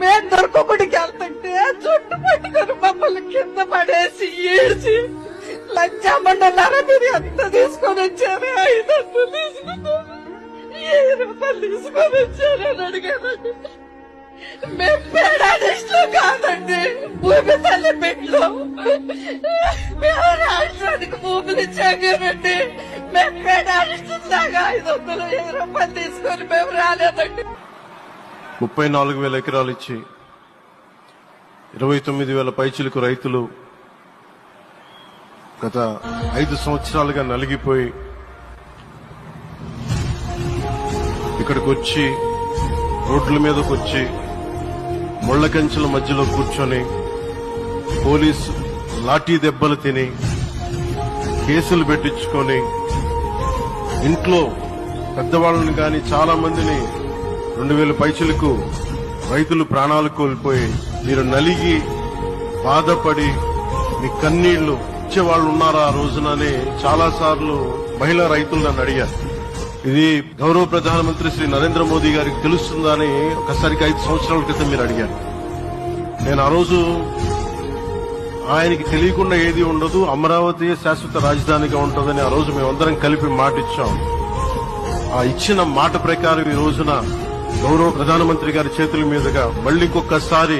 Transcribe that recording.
మేము దొరకబడికి వెళ్తుంటే చుట్టూ పట్టుకొని మమ్మల్ని కింద పడేసి ఈడ్చి లంచామండలారా మీరు ఎంత తీసుకొని వచ్చారు ఐదు వందలు తీసుకున్నారు ఏ రూపాయలు తీసుకొని వచ్చారు అని అడిగానండి మేము పేడాడిస్టులు కాదండి భూమి తల్లి బిడ్డలు మేము రాష్ట్రానికి భూములు ఇచ్చాగానండి మేము పేడాడిస్టులు లాగా ఐదు వందలు ఏ రూపాయలు తీసుకొని మేము రాలేదండి. ముప్పై నాలుగు వేల ఎకరాలు ఇచ్చి ఇరవై తొమ్మిది వేల పైచిలకు రైతులు గత ఐదు సంవత్సరాలుగా నలిగిపోయి ఇక్కడికి వచ్చి రోడ్ల మీదకి వచ్చి ముళ్ళ కంచెల మధ్యలో కూర్చొని పోలీసు లాఠీ దెబ్బలు తిని కేసులు పెట్టించుకొని ఇంట్లో పెద్దవాళ్ళని కానీ చాలా మందిని రెండు వేల పైచలకు రైతులు ప్రాణాలు కోల్పోయి మీరు నలిగి బాధపడి మీ కన్నీళ్ళు ఇచ్చేవాళ్ళు ఉన్నారా ఆ రోజునని చాలాసార్లు మహిళా రైతులు నన్ను అడిగారు. ఇది గౌరవ ప్రధానమంత్రి శ్రీ నరేంద్ర మోదీ గారికి తెలుస్తుందా అని ఒకసారికి ఐదు సంవత్సరాల క్రితం మీరు అడిగారు. నేను ఆ రోజు ఆయనకి తెలియకుండా ఏది ఉండదు అమరావతి శాశ్వత రాజధానిగా ఉంటుందని ఆ రోజు మేమందరం కలిపి మాట ఇచ్చాం ఆ ఇచ్చిన మాట ప్రకారం ఈ రోజున గౌరవ ప్రధానమంత్రి గారి చేతుల మీదుగా మళ్ళీ ఇంకొకసారి